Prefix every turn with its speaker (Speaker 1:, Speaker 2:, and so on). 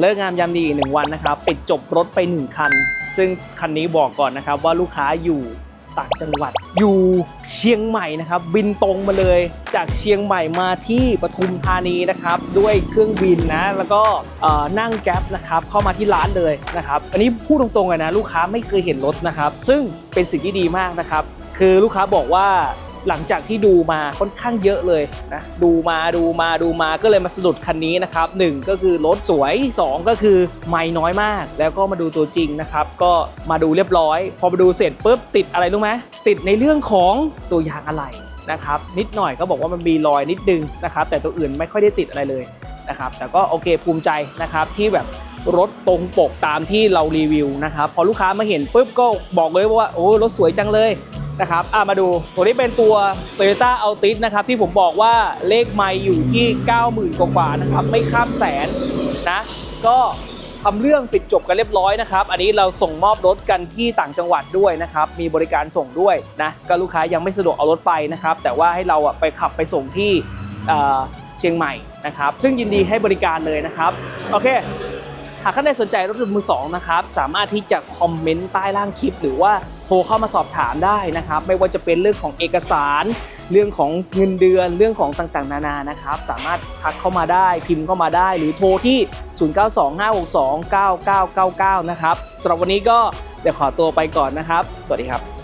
Speaker 1: เลิกงามยามดีอีกหนึ่งวันนะครับปิดจบรถไป 1 คัน ซึ่งคันนี้บอกก่อนนะครับว่าลูกค้าอยู่ต่างจังหวัดอยู่เชียงใหม่นะครับ บินตรงมาเลย จากเชียงใหม่มาที่ปทุมธานีนะครับ ด้วยเครื่องบินนะแล้วก็นั่งแก๊ปนะครับเข้ามาที่ร้านเลยนะครับอันนี้พูดตรงๆเลยนะลูกค้าไม่เคยเห็นรถนะครับ ซึ่งเป็นสิ่งที่ดีมากนะครับ คือลูกค้าบอกว่า หลังจากที่ดูมาค่อนข้างเยอะเลยนะดูมาดูมาดูมาก็เลยมาสะดุดคันนี้นะครับหนึ่งก็คือรถสวย 2 ก็คือไม่น้อยมาก แล้วก็มาดูตัวจริงนะครับ ก็มาดูเรียบร้อย พอมาดูเสร็จปุ๊บติดอะไรรู้ไหมติดในเรื่องของตัวยางอะไหล่นะครับนิดหน่อยก็บอกว่ามันมีรอยนิดนึงนะครับแต่ตัวอื่นไม่ค่อยได้ติดอะไรเลยนะครับแต่ก็โอเคภูมิใจนะครับที่แบบรถตรงปกตามที่เรารีวิวนะครับพอลูกค้ามาเห็นปุ๊บก็บอกเลยว่าโอ้รถสวยจังเลย นะครับอะมาดูตัวนี้เป็นตัว Toyota Altis นะครับที่ผมบอกว่าเลขไม่อยู่ที่ 90,000 กว่าๆนะครับไม่ข้ามแสนนะก็ทำเรื่องปิดจบกันเรียบร้อยนะครับ อันนี้เราส่งมอบรถกันที่ต่างจังหวัดด้วยนะครับ มีบริการส่งด้วยนะก็ลูกค้ายังไม่สะดวกเอารถไปนะครับ แต่ว่าให้เราไปขับไปส่งที่เอ่อเชียงใหม่นะครับ ซึ่งยินดีให้บริการเลยนะครับ โอเค หากท่านใดสนใจรถยนต์มือสองนะครับ สามารถที่จะคอมเมนต์ใต้ล่างคลิป หรือว่า โทรเข้ามาสอบถามได้นะครับ ไม่ว่าจะเป็นเรื่องของเอกสาร เรื่องของเงินเดือนเรื่องของต่างๆ นานานะครับ สามารถทักเข้ามาได้พิมพ์เข้ามาได้ หรือโทรที่ 0925629999 นะครับสำหรับวันนี้ก็เดี๋ยวขอตัวไปก่อนนะครับ สวัสดีครับ